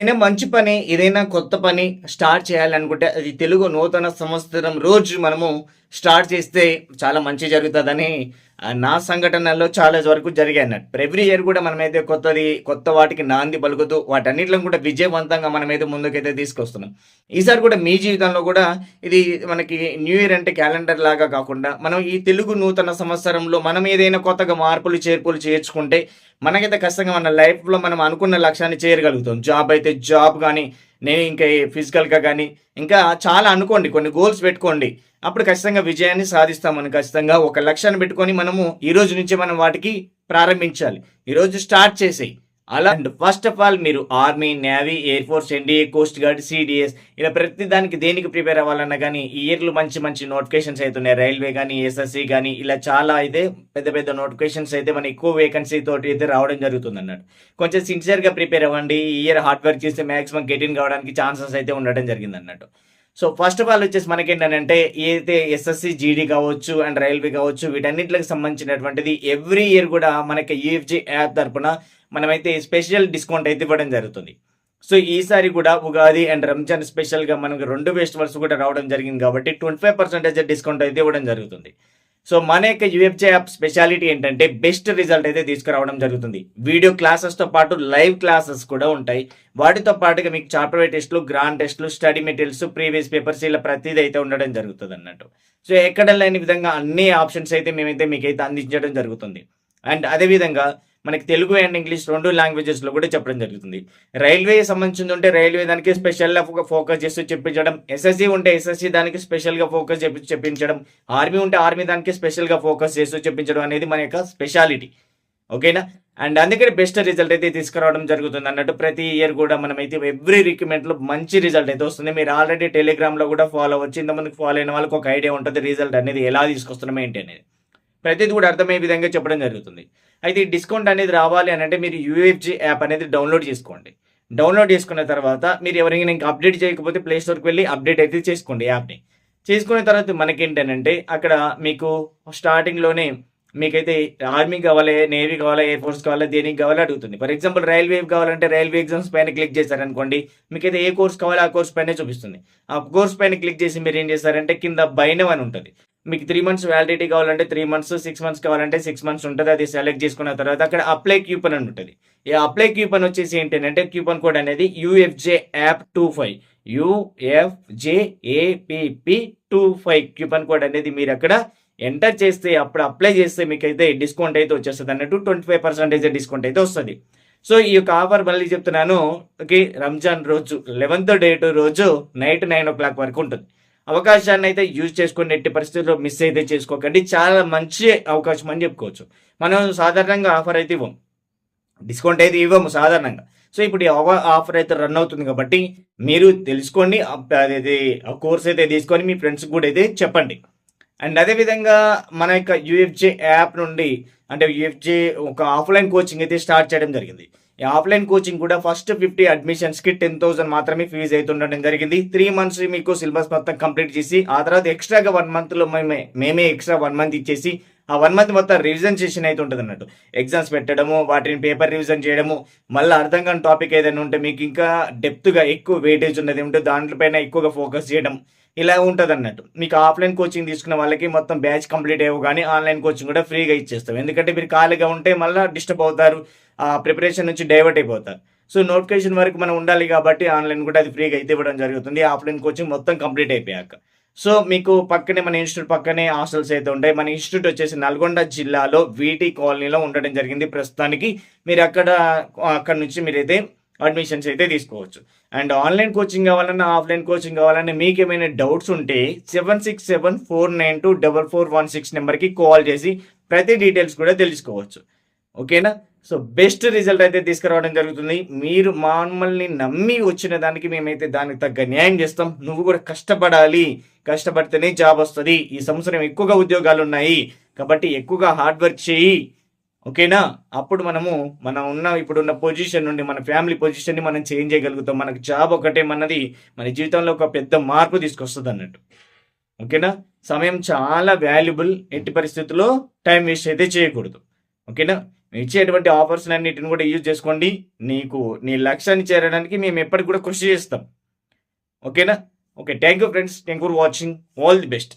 ఏదైనా మంచి పని ఏదైనా కొత్త పని స్టార్ట్ చేయాలనుకుంటే అది తెలుగు నూతన సంవత్సరం రోజు మనము స్టార్ట్ చేస్తే చాలా మంచి జరుగుతుందని నా సంఘటనలో చాలా వరకు జరిగాయి అన్నట్టు ఎవ్రీ ఇయర్ కూడా మనమైతే కొత్తది కొత్త వాటికి నాంది పలుకుతూ వాటన్నిటిలో కూడా విజయవంతంగా మనమైతే ముందుకైతే తీసుకొస్తున్నాం. ఈసారి కూడా మీ జీవితంలో కూడా ఇది మనకి న్యూ ఇయర్ అంటే క్యాలెండర్ లాగా కాకుండా మనం ఈ తెలుగు నూతన సంవత్సరంలో మనం ఏదైనా కొత్తగా మార్పులు చేర్పులు చేర్చుకుంటే మనకైతే ఖచ్చితంగా మన లైఫ్లో మనం అనుకున్న లక్ష్యాన్ని చేయగలుగుతాం. జాబ్ అయితే జాబ్ కానీ నేను ఇంకా ఫిజికల్గా కానీ ఇంకా చాలా అనుకోండి కొన్ని గోల్స్ పెట్టుకోండి. అప్పుడు ఖచ్చితంగా విజయాన్ని సాధిస్తామని ఖచ్చితంగా ఒక లక్ష్యాన్ని పెట్టుకొని మనము ఈ రోజు నుంచి మనం వాటికి ప్రారంభించాలి. ఈరోజు స్టార్ట్ చేసేయి. అలా ఫస్ట్ ఆఫ్ ఆల్ మీరు army navy air force NDA coast guard CDS ఇలా ప్రతి దానికి దేనికి ప్రిపేర్ అవ్వాలన్నా కానీ ఈ మంచి మంచి నోటిఫికేషన్స్ అవుతున్నాయి రైల్వే కానీ ఎస్ఎస్సి కానీ ఇలా చాలా అయితే పెద్ద పెద్ద నోటిఫికేషన్స్ అయితే మన ఎక్కువ వేకెన్సీ తోటి అయితే రావడం జరుగుతుంది అన్నట్టు. కొంచెం సిన్సియర్గా ప్రిపేర్ అవ్వండి. ఈ ఇయర్ హార్డ్ వర్క్ చేస్తే మ్యాక్సిమం గెటిన్ కావడానికి ఛాన్సెస్ అయితే ఉండడం జరిగింది అన్నట్టు. సో ఫస్ట్ ఆఫ్ ఆల్ వచ్చేసి మనకి ఏంటంటే ఏదైతే ఎస్ఎస్సి జీడీ కావచ్చు అండ్ రైల్వే కావచ్చు వీటన్నిటికి సంబంధించినటువంటిది ఎవ్రీ ఇయర్ కూడా మనకి యూఎఫ్జి యాప్ తరపున మనమైతే స్పెషల్ డిస్కౌంట్ అయితే ఇవ్వడం జరుగుతుంది. సో ఈసారి కూడా ఉగాది అండ్ రంజాన్ స్పెషల్గా మనకు రెండు ఫెస్టివల్స్ కూడా రావడం జరిగింది కాబట్టి ట్వంటీ ఫైవ్ పర్సెంటేజ్ డిస్కౌంట్ అయితే ఇవ్వడం జరుగుతుంది. సో మన యొక్క యూఎఫ్జే యాప్ స్పెషాలిటీ ఏంటంటే బెస్ట్ రిజల్ట్ అయితే తీసుకురావడం జరుగుతుంది. వీడియో క్లాసెస్తో పాటు లైవ్ క్లాసెస్ కూడా ఉంటాయి. వాటితో పాటుగా మీకు చాప్టర్ టెస్ట్లు గ్రాండ్ టెస్ట్లు స్టడీ మెటీరియల్స్ ప్రీవియస్ పేపర్స్ ఇలా ప్రతిదీ అయితే ఉండడం జరుగుతుంది అన్నట్టు. సో ఎక్కడ లేని విధంగా అన్ని ఆప్షన్స్ అయితే మేమైతే మీకైతే అందించడం జరుగుతుంది. అండ్ అదేవిధంగా మనకి తెలుగు అండ్ ఇంగ్లీష్ రెండు లాంగ్వేజెస్లో కూడా చెప్పడం జరుగుతుంది. రైల్వే సంబంధించింది ఉంటే రైల్వే దానికి స్పెషల్గా ఫోకస్ చేస్తూ చెప్పించడం. ఎస్ఎస్సి ఉంటే ఎస్ఎస్సి దానికి స్పెషల్గా ఫోకస్ చెప్పి చెప్పించడం. ఆర్మీ ఉంటే ఆర్మీ దానికి స్పెషల్గా ఫోకస్ చేస్తూ చెప్పించడం అనేది మన యొక్క స్పెషాలిటీ ఓకేనా అండ్ అందుకని బెస్ట్ రిజల్ట్ అయితే తీసుకురావడం జరుగుతుంది అన్నట్టు ప్రతి ఇయర్ కూడా మనం అయితే ఎవ్రీ రిక్రూట్మెంట్లో మంచి రిజల్ట్ అయితే వస్తుంది. మీరు ఆల్రెడీ టెలిగ్రామ్లో కూడా ఫాలో అవ్వచ్చు. ఇంతమందికి ఫాలో అయిన వాళ్ళకి ఒక ఐడియా ఉంటుంది రిజల్ట్ అనేది ఎలా తీసుకొస్తున్నాం ఏంటి అనేది. ప్రతిదీ కూడా అర్థమయ్యే విధంగా చెప్పడం జరుగుతుంది. అయితే ఈ డిస్కౌంట్ అనేది రావాలి అని అంటే మీరు యూఎఫ్జీ యాప్ అనేది డౌన్లోడ్ చేసుకోండి. డౌన్లోడ్ చేసుకున్న తర్వాత మీరు ఎవరైనా ఇంకా అప్డేట్ చేయకపోతే ప్లే స్టోర్కి వెళ్ళి అప్డేట్ అయితే చేసుకోండి యాప్ని. చేసుకున్న తర్వాత మనకేంటంటే అక్కడ మీకు స్టార్టింగ్లోనే మీకైతే ఆర్మీ కావాలి నేవీ కావాలా ఎయిర్ ఫోర్స్ కావాలా దేనికి కావాలో అడుగుతుంది. ఫర్ ఎగ్జాంపుల్ రైల్వే కావాలంటే రైల్వే ఎగ్జామ్స్ పైన క్లిక్ చేశారనుకోండి మీకైతే ఏ కోర్స్ కావాలో ఆ కోర్స్ పైన చూపిస్తుంది. ఆ కోర్స్ పైన క్లిక్ చేసి మీరు ఏం చేస్తారంటే కింద బైనవ్ అని ఉంటుంది. మీకు త్రీ మంత్స్ వ్యాలిడిటీ కావాలంటే త్రీ మంత్స్ సిక్స్ మంత్స్ కావాలంటే సిక్స్ మంత్స్ ఉంటుంది అది సెలెక్ట్ చేసుకున్న తర్వాత అక్కడ అప్లై క్యూపన్ అని ఉంటుంది. ఈ అప్లై క్యూపన్ వచ్చేసి ఏంటంటే క్యూపన్ కోడ్ అనేది UFJ app two five UFJ APP two five coupon code అనేది మీరు అక్కడ ఎంటర్ చేస్తే అప్పుడు అప్లై చేస్తే మీకు అయితే డిస్కౌంట్ అయితే వచ్చేస్తుంది అన్నట్టు ట్వంటీ ఫైవ్ పర్సెంటేజ్ డిస్కౌంట్ అయితే వస్తుంది. సో ఈ యొక్క ఆఫర్ మళ్ళీ చెప్తున్నాను ఓకే రంజాన్ రోజు లెవెన్త్ డేట్ రోజు నైట్ నైన్ ఓ క్లాక్ వరకు ఉంటుంది. అవకాశాన్ని అయితే యూజ్ చేసుకుని ఎట్టి పరిస్థితుల్లో మిస్ అయితే చేసుకోకండి. చాలా మంచి అవకాశం అని చెప్పుకోవచ్చు. మనం సాధారణంగా ఆఫర్ అయితే ఇవ్వం. డిస్కౌంట్ అయితే ఇవ్వము సాధారణంగా. సో ఇప్పుడు ఈ ఆఫర్ అయితే రన్ అవుతుంది కాబట్టి మీరు తెలుసుకోండి అది ఆ కోర్స్ అయితే తీసుకొని మీ ఫ్రెండ్స్ కూడా అయితే చెప్పండి. అండ్ అదేవిధంగా మన యొక్క యూఎఫ్జే యాప్ నుండి అంటే యూఎఫ్జే ఒక ఆఫ్లైన్ కోచింగ్ అయితే స్టార్ట్ చేయడం జరిగింది. ఆఫ్లైన్ కోచింగ్ కూడా ఫస్ట్ ఫిఫ్టీ అడ్మిషన్స్కి టెన్ థౌసండ్ మాత్రమే ఫీజు అయితే ఉండడం జరిగింది. త్రీ మంత్స్ మీకు సిలబస్ మొత్తం కంప్లీట్ చేసి ఆ తర్వాత ఎక్స్ట్రాగా వన్ మంత్లో మేమే మేమే ఎక్స్ట్రా వన్ మంత్ ఇచ్చేసి ఆ వన్ మంత్ మొత్తం రివిజన్ సెషన్ అయితే ఉంటుంది అన్నట్టు. ఎగ్జామ్స్ పెట్టడము వాటిని పేపర్ రివిజన్ చేయడము మళ్ళీ అర్థం కాని టాపిక్ ఏదైనా ఉంటే మీకు ఇంకా డెప్త్గా ఎక్కువ వెయిటేజ్ ఉన్నది ఉంటే దాంట్లోపైన ఎక్కువగా ఫోకస్ చేయడం. ఇలా ఉంటుంది అన్నట్టు మీకు ఆఫ్లైన్ కోచింగ్ తీసుకున్న వాళ్ళకి మొత్తం బ్యాచ్ కంప్లీట్ అయ్యవు కానీ ఆన్లైన్ కోచింగ్ కూడా ఫ్రీగా ఇచ్చేస్తాం ఎందుకంటే మీరు ఖాళీగా ఉంటే మళ్ళీ డిస్టర్బ్ అవుతారు ఆ ప్రిపరేషన్ నుంచి డైవర్ట్ అయిపోతారు. సో నోటిఫికేషన్ వరకు మనం ఉండాలి కాబట్టి ఆన్లైన్ కూడా అది ఫ్రీగా అయితే ఇవ్వడం జరుగుతుంది. ఆఫ్లైన్ కోచింగ్ మొత్తం కంప్లీట్ అయిపోయాక. సో మీకు పక్కనే మన ఇన్స్టిట్యూట్ పక్కనే హాస్టల్స్ అయితే ఉంటాయి. మన ఇన్స్టిట్యూట్ వచ్చేసి నల్గొండ జిల్లాలో వీటి కాలనీలో ఉండడం జరిగింది. ప్రస్తుతానికి మీరు అక్కడ అక్కడ నుంచి మీరైతే అడ్మిషన్స్ అయితే తీసుకోవచ్చు. అండ్ ఆన్లైన్ కోచింగ్ కావాలన్నా ఆఫ్లైన్ కోచింగ్ కావాలన్నా మీకు ఏమైనా డౌట్స్ ఉంటే seven six seven four nine two double four one six నెంబర్కి కాల్ చేసి ప్రతి డీటెయిల్స్ కూడా తెలుసుకోవచ్చు. ఓకేనా? సో బెస్ట్ రిజల్ట్ అయితే తీసుకురావడం జరుగుతుంది. మీరు మమ్మల్ని నమ్మి వచ్చిన దానికి మేమైతే దానికి తగ్గ న్యాయం చేస్తాం. నువ్వు కూడా కష్టపడాలి. కష్టపడితేనే జాబ్ వస్తుంది. ఈ సంవత్సరం ఎక్కువగా ఉద్యోగాలు ఉన్నాయి. కాబట్టి ఎక్కువగా హార్డ్ వర్క్ చేయి. ఓకేనా? అప్పుడు మనము మనం ఉన్న ఇప్పుడున్న పొజిషన్ నుండి మన ఫ్యామిలీ పొజిషన్ని మనం చేంజ్ చేయగలుగుతాం. మనకు జాబ్ ఒకటే మనది మన జీవితంలో ఒక పెద్ద మార్పు తీసుకొస్తుంది అన్నట్టు. ఓకేనా? సమయం చాలా వాల్యుబుల్. ఎట్టి పరిస్థితుల్లో టైం వేస్ట్ అయితే చేయకూడదు. ఓకేనా? ఇచ్చేటువంటి ఆఫర్స్ అన్నిటిని కూడా యూజ్ చేసుకోండి. నీకు నీ లక్ష్యాన్ని చేరడానికి మేము ఎప్పటికి కూడా కృషి చేస్తాం. ఓకేనా? Okay thank you friends. Thank for watching. All the best.